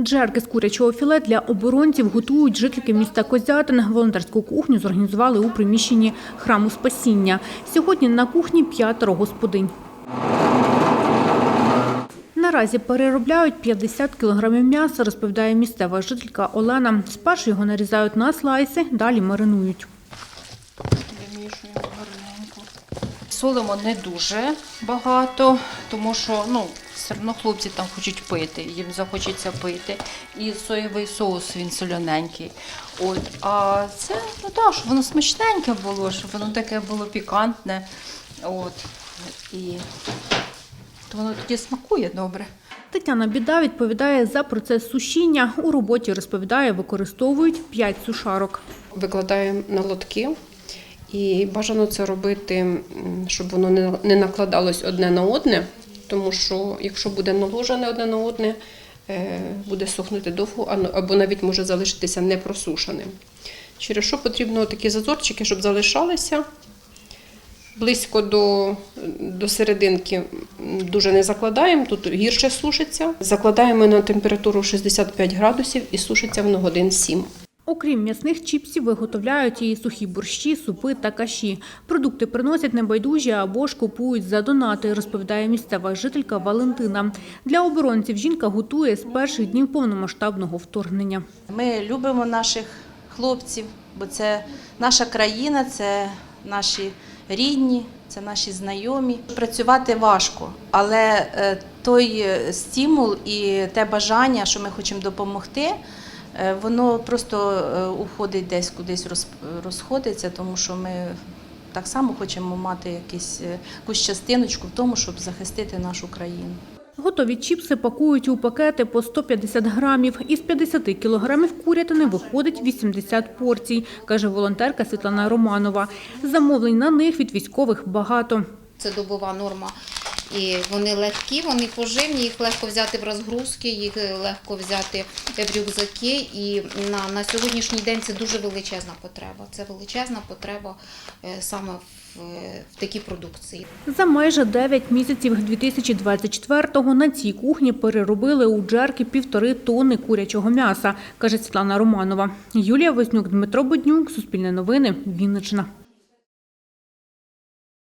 Джерки з курячого філе для оборонців готують жительки міста Козятин. Волонтерську кухню зорганізували у приміщенні храму Спасіння. Сьогодні на кухні п'ятеро господинь. Наразі переробляють 50 кілограмів м'яса, розповідає місцева жителька Олена. Спершу його нарізають на слайси, далі маринують. Гарненько. Солимо не дуже багато, тому що ну, все одно хлопці там хочуть пити, їм захочеться пити. І соєвий соус він соляненький. От, а це ну так, щоб воно смачненьке було, щоб воно таке було пікантне. От, і то воно тоді смакує добре. Тетяна Біда відповідає за процес сушіння. У роботі розповідає, використовують 5 сушарок. викладаємо на лотки. І бажано це робити, щоб воно не- накладалось одне на одне, тому що якщо буде наложене одне на одне, е, буде сохнути довго або навіть може залишитися непросушеним. Через що потрібно такі зазорчики, щоб залишалися близько до, до серединки дуже не закладаємо, тут гірше сушиться. Закладаємо на температуру 65 градусів і сушиться воно годин 7. Окрім м'ясних чіпсів, виготовляють і сухі борщі, супи та каші. Продукти приносять небайдужі або ж купують за донати, розповідає місцева жителька Валентина. Для оборонців жінка готує з перших днів повномасштабного вторгнення. Ми любимо наших хлопців, бо це наша країна, це наші рідні, це наші знайомі. Працювати важко, але е, той е, стимул і те бажання, що ми хочемо допомогти, воно просто е, уходить десь кудись роз- розходиться, тому що ми так само хочемо мати якісь, е, якусь частиночку в тому, щоб захистити нашу країну. Готові чіпси пакують у пакети по 150 грамів. Із 50 кілограмів курятини виходить 80 порцій, каже волонтерка Світлана Романова. Замовлень на них від військових багато. Це добова норма. І вони легкі, вони поживні, їх легко взяти в розгрузки, їх легко взяти в рюкзаки. І на, на сьогоднішній день це дуже величезна потреба. Це величезна потреба е, саме в, в такій продукції. За майже 9 місяців 2024-го на цій кухні переробили у джерки півтори тонни курячого м'яса, каже Світлана Романова. Юлія Вознюк, Дмитро Буднюк, Суспільне новини, Вінниччина.